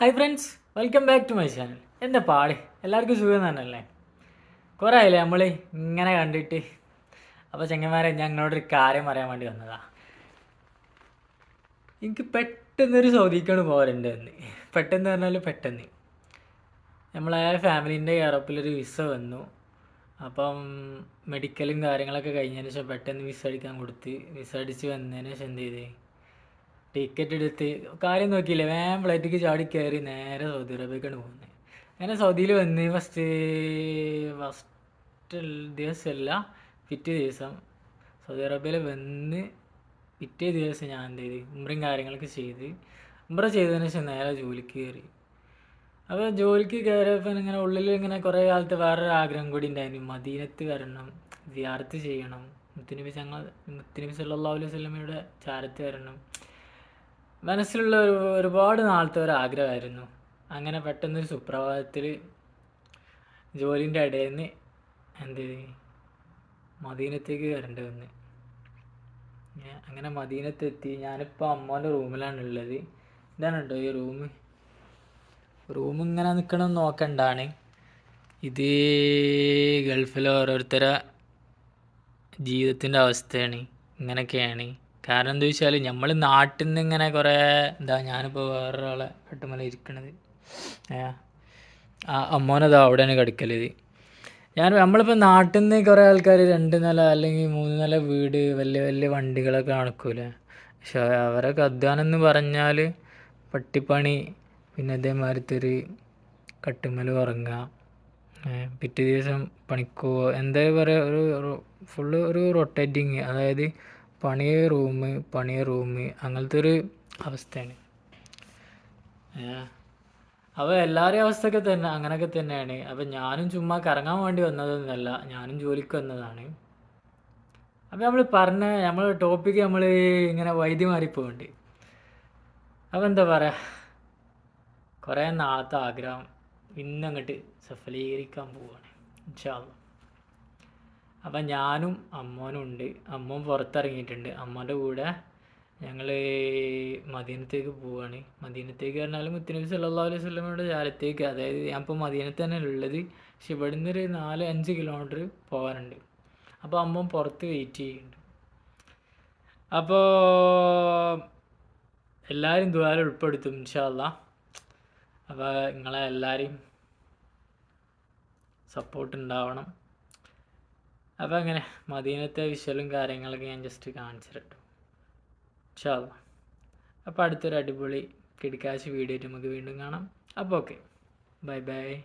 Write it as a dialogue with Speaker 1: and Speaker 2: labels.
Speaker 1: Hi friends welcome back to my channel എന്താ പാളി എല്ലാവർക്കും സുഖം തന്നെയല്ലേ? കുറേ ആയില്ലേ നമ്മൾ ഇങ്ങനെ കണ്ടിട്ട്? അപ്പോൾ ചെങ്ങന്മാരെ ഞങ്ങളോടൊരു കാര്യം പറയാൻ വേണ്ടി വന്നതാ. എനിക്ക് പെട്ടെന്നൊരു സൗദിക്കാണ് പോരണ്ടെന്ന്. പെട്ടെന്ന് പറഞ്ഞാൽ പെട്ടെന്ന്. നമ്മളെ ഫാമിലീന്റെ യൂറോപ്പിലൊരു വിസ വന്നു. അപ്പം മെഡിക്കലും കാര്യങ്ങളൊക്കെ കഴിഞ്ഞതിന് ശേഷം പെട്ടെന്ന് വിസ അടിക്കാൻ കൊടുത്ത്. വിസ അടിച്ച് വന്നതിന് ശേഷം എന്ത് ചെയ്ത്? ടിക്കറ്റ് എടുത്ത് കാര്യം നോക്കിയില്ല? വേം ഫ്ലൈറ്റിക്ക് ചാടി കയറി നേരെ സൗദി അറേബ്യക്കാണ് പോകുന്നത് അങ്ങനെ സൗദിയിൽ വന്ന് ഫസ്റ്റ് ഫസ്റ്റ് ദിവസമല്ല പിറ്റേ ദിവസം സൗദി അറേബ്യയിൽ വന്ന് പിറ്റേ ദിവസം ഞാൻ എന്ത് ചെയ്ത്? ഉമ്രയും കാര്യങ്ങളൊക്കെ ചെയ്ത്. ഉമ്ര ചെയ്തതിന് ശേഷം നേരെ ജോലിക്ക് കയറി അപ്പോൾ ജോലിക്ക് കയറിയപ്പോൾ ഇങ്ങനെ ഉള്ളിൽ ഇങ്ങനെ കുറേ കാലത്ത് വേറൊരു ആഗ്രഹം കൂടി ഉണ്ടായിരുന്നു. മദീനത്ത് വരണം വിയാർത്ത് ചെയ്യണം. മുത്തുനബി ഞങ്ങൾ മുത്തുനബി സല്ലല്ലാഹു അലൈഹി വസല്ലമയുടെ ചാരത്ത് വരണം. മനസ്സിലുള്ള ഒരു ഒരുപാട് നാളത്തെ ഒരു ആഗ്രഹമായിരുന്നു. അങ്ങനെ പെട്ടെന്നൊരു സുപ്രഭാതത്തിൽ ജോലിന്റെ ഇടയിൽ നിന്ന് എന്ത് മദീനത്തേക്ക് വരേണ്ടി വന്ന്. അങ്ങനെ മദീനത്തെത്തി. ഞാനിപ്പോൾ അമ്മോന്റെ റൂമിലാണ് ഉള്ളത്. ഇതാണ് കേട്ടോ ഈ റൂം റൂം ഇങ്ങനെ നിൽക്കണം നോക്കണ്ടാണ്. ഇത് ഗൾഫിലെ ഓരോരുത്തരെ ജീവിതത്തിന്റെ അവസ്ഥയാണ്. ഇങ്ങനെയൊക്കെയാണ്. കാരണം എന്താ വെച്ചാൽ നമ്മൾ നാട്ടിൽ നിന്ന് ഇങ്ങനെ കുറേ എന്താ ഞാനിപ്പോൾ വേറൊരാളെ കട്ടുമല ഇരിക്കണത്. ആ അമ്മോനതാ അവിടെയാണ് തന്നെ കടിക്കലത് ഞാൻ നമ്മളിപ്പോൾ നാട്ടിൽ നിന്ന് കുറേ ആൾക്കാർ രണ്ട് നില അല്ലെങ്കിൽ മൂന്ന് നില വീട് വലിയ വലിയ വണ്ടികളൊക്കെ നടക്കൂലേ പക്ഷെ അവരൊക്കെ അധ്വാനം എന്ന് പറഞ്ഞാൽ പട്ടിപ്പണി പിന്നെ അതേമാതിരി ഒരു കട്ടുമൽ ഉറങ്ങുക പിറ്റേ ദിവസം പണിക്കുവോ. എന്താ പറയുക ഒരു ഫുള്ള് ഒരു റൊട്ടേറ്റിങ്. അതായത് പണിയ റൂമ് പണിയ റൂമ് അങ്ങനത്തെ ഒരു അവസ്ഥയാണ്. അപ്പോൾ എല്ലാവരുടെയും അവസ്ഥയൊക്കെ തന്നെ അങ്ങനെയൊക്കെ തന്നെയാണ്. അപ്പോൾ ഞാനും ചുമ്മാ കറങ്ങാൻ വേണ്ടി വന്നതൊന്നുമല്ല ഞാനും ജോലിക്ക് വന്നതാണ്. അപ്പോൾ നമ്മൾ പറഞ്ഞ നമ്മൾ ടോപ്പിക്ക് നമ്മൾ ഇങ്ങനെ വൈദ്യ മാറിപ്പോണ്ട് അപ്പോൾ എന്താ പറയുക കുറേ നാളത്തെ ആഗ്രഹം ഇന്നങ്ങോട്ട് സഫലീകരിക്കാൻ പോവാണ്. ഇൻഷാല്ല അപ്പം ഞാനും അമ്മോനും ഉണ്ട്. അമ്മോൻ പുറത്തിറങ്ങിയിട്ടുണ്ട്. അമ്മോന്റെ കൂടെ ഞങ്ങൾ മദീനത്തേക്ക് പോവാണ്. മദീനത്തേക്ക് പറഞ്ഞാൽ മുത്തനബി സല്ലാ അലൈഹി സ്വലമയുടെ ജാലത്തേക്ക് അതായത് ഞാൻ ഇപ്പോൾ മദീനത്ത് തന്നെ ഉള്ളത്. പക്ഷെ ഇവിടെ നിന്ന് ഒരു നാല് അഞ്ച് കിലോമീറ്റർ പോകാനുണ്ട് അപ്പോൾ അമ്മ പുറത്ത് വെയിറ്റ് ചെയ്യുന്നുണ്ട്. അപ്പോൾ എല്ലാവരും ദ്വാരം ഉൾപ്പെടുത്തും ഇൻഷാല്ല അപ്പോൾ നിങ്ങളെ എല്ലാവരെയും സപ്പോർട്ട് ഉണ്ടാവണം. അപ്പോൾ അങ്ങനെ മദീനത്തെ വിഷ്വലും കാര്യങ്ങളൊക്കെ ഞാൻ ജസ്റ്റ് കാണിച്ചിട്ടു ഇൻഷാല്ല അപ്പോൾ അടുത്തൊരു അടിപൊളി കിടക്കാശ് വീഡിയോ നമുക്ക് വീണ്ടും കാണാം. അപ്പോൾ ഓക്കെ ബൈ ബൈ